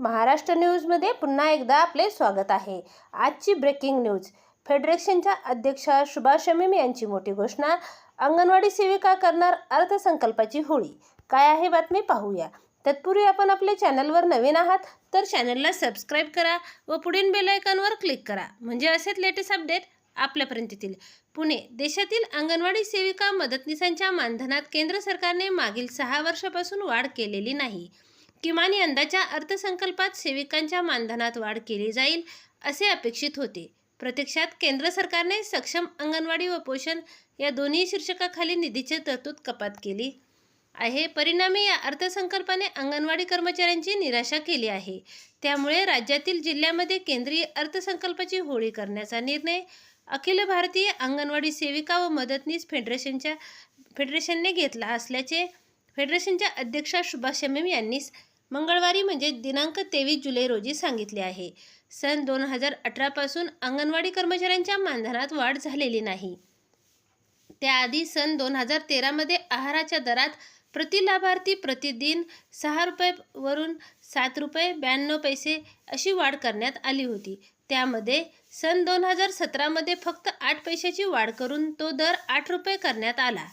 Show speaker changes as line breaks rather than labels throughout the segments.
महाराष्ट्र न्यूजमध्ये पुन्हा एकदा आपले स्वागत आहे. आजची ब्रेकिंग न्यूज फेडरेशनच्या अध्यक्षा सुभाष शमीम यांची मोठी घोषणा. अंगणवाडी सेविका करणार अर्थसंकल्पाची होळी. काय आहे बातमी पाहूया. तत्पूर्वी आपण आपल्या चॅनलवर नवीन आहात तर चॅनलला सबस्क्राईब करा व पुढील बेलायकॉनवर क्लिक करा. म्हणजे असेच लेटेस्ट अपडेट आपल्यापर्यंत येतील. पुणे देशातील अंगणवाडी सेविका मदतनीसांच्या मानधनात केंद्र सरकारने मागील सहा वर्षापासून वाढ केलेली नाही. किमान यंदाच्या अर्थसंकल्पात सेविकांच्या मानधनात वाढ केली जाईल असे अपेक्षित होते. प्रत्यक्षात केंद्र सरकारने सक्षम अंगणवाडी व पोषण या दोन्ही शीर्षकाखाली निधीची तरतूद कपात केली आहे. परिणामी या अर्थसंकल्पाने अंगणवाडी कर्मचाऱ्यांची निराशा केली आहे. त्यामुळे राज्यातील जिल्ह्यामध्ये केंद्रीय अर्थसंकल्पाची होळी करण्याचा निर्णय अखिल भारतीय अंगणवाडी सेविका व मदतनीस फेडरेशनच्या फेडरेशनने घेतला असल्याचे फेडरेशनच्या अध्यक्षा सुभाष शमीम यांनी मंगळवारी म्हणजे दिनांक तेवीस जुलै रोजी सांगितले आहे. सन दोन हजार अठरापासून अंगणवाडी कर्मचाऱ्यांच्या मानधनात वाढ झालेली नाही. त्याआधी सन दोन हजार तेरामध्ये आहाराच्या दरात प्रति लाभार्थी प्रतिदिन सहा रुपयेवरून सात रुपये ब्याण्णव पैसे अशी वाढ करण्यात आली होती. त्यामध्ये सन दोन हजार सतरामध्ये फक्त आठ पैशाची वाढ करून तो दर आठ रुपये करण्यात आला.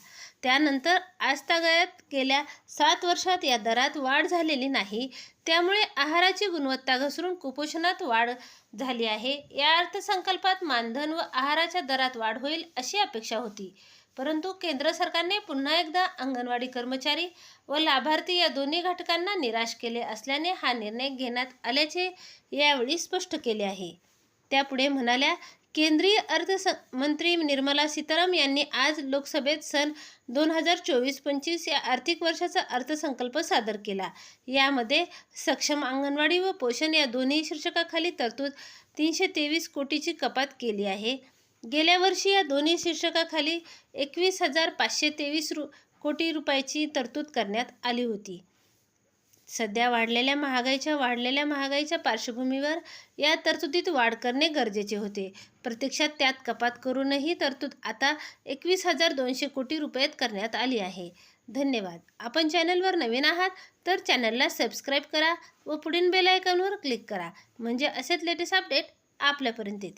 त्यानंतर आजतागायत गेल्या सात वर्षात या दरात वाढ झालेली नाही. त्यामुळे आहाराची गुणवत्ता घसरून कुपोषणात वाढ झाली आहे. या अर्थसंकल्पात मानधन व आहाराच्या दरात वाढ होईल अशी अपेक्षा होती. परंतु केंद्र सरकारने पुन्हा एकदा अंगणवाडी कर्मचारी व लाभार्थी या दोन्ही घटकांना निराश केले असल्याने हा निर्णय घेण्यात आल्याचे यावेळी स्पष्ट केले आहे. त्यापुढे म्हणाल्या केंद्रीय अर्थ मंत्री निर्मला सीताराम यांनी आज लोकसभेत सन दोन हजार चोवीस पंचवीस या आर्थिक वर्षाचा अर्थसंकल्प सादर केला. यामध्ये सक्षम अंगणवाडी व पोषण या दोन्ही शीर्षकाखाली तरतूद तीनशे तेवीस कोटीची कपात केली आहे. गेल्या वर्षी या दोन्ही शीर्षकाखाली एकवीस हजार पाचशे तेवीस रु कोटी रुपयाची तरतूद करण्यात आली होती. सध्या वाढलेल्या महागाईच्या वाढलेल्या महागाईच्या पार्श्वभूमीवर या तरतुदीत वाढ करणे गरजेचे होते. प्रत्यक्षात त्यात कपात करूनही तरतूद आता एकवीस हजार दोनशे कोटी रुपयात करण्यात आली आहे. धन्यवाद. आपण चॅनलवर नवीन आहात तर चॅनलला सबस्क्राईब करा व पुढील बेल आयकॉनवर क्लिक करा. म्हणजे असेच लेटेस्ट अपडेट आपल्यापर्यंत येते